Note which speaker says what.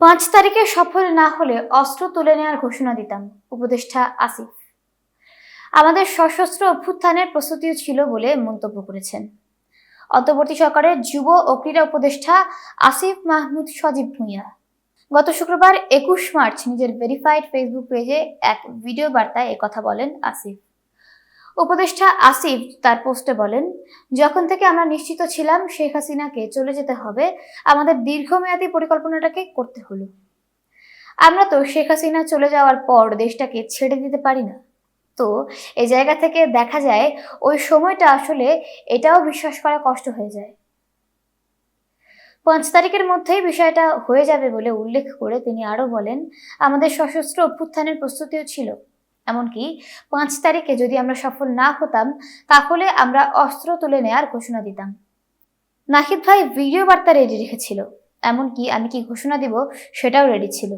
Speaker 1: পাঁচ তারিখে সফল না হলে অস্ত্র তুলে নেওয়ার ঘোষণা দিতাম, উপদেষ্টা আসিফ। আমাদের সশস্ত্র অভ্যুত্থানের প্রস্তুতিও ছিল বলে মন্তব্য করেছেন। অন্তর্বর্তী সরকারের যুব ও ক্রীড়া উপদেষ্টা আসিফ মাহমুদ সজীব ভুঁইয়া। গত শুক্রবার একুশ মার্চ নিজের ভেরিফাইড ফেসবুক পেজে এক ভিডিও বার্তায় কথা বলেন আসিফ। উপদেষ্টা আসিফ তার পোস্টে বলেন, যখন থেকে আমরা নিশ্চিত ছিলাম শেখ হাসিনাকে চলে যেতে হবে, আমাদের দীর্ঘমেয়াদী পরিকল্পনাটাকে করতে হলো। আমরা তো শেখ হাসিনা চলে যাওয়ার পর দেশটাকে ছেড়ে দিতে পারি না। তো এই জায়গা থেকে দেখা যায়, ওই সময়টা আসলে এটাও বিশ্বাস করা কষ্ট হয়ে যায়। পাঁচ তারিখের মধ্যেই বিষয়টা হয়ে যাবে বলে উল্লেখ করে তিনি আরও বলেন, আমাদের সশস্ত্র অভ্যুত্থানের প্রস্তুতিও ছিল। এমনকি পাঁচ তারিখে যদি আমরা সফল না হতাম, তাহলে আমরা অস্ত্র তুলে নেয়ার ঘোষণা দিতাম। নাহিদ ভাই ভিডিও বার্তা রেডি রেখেছিল। এমনকি আমি কি ঘোষণা দিব সেটাও রেডি ছিল।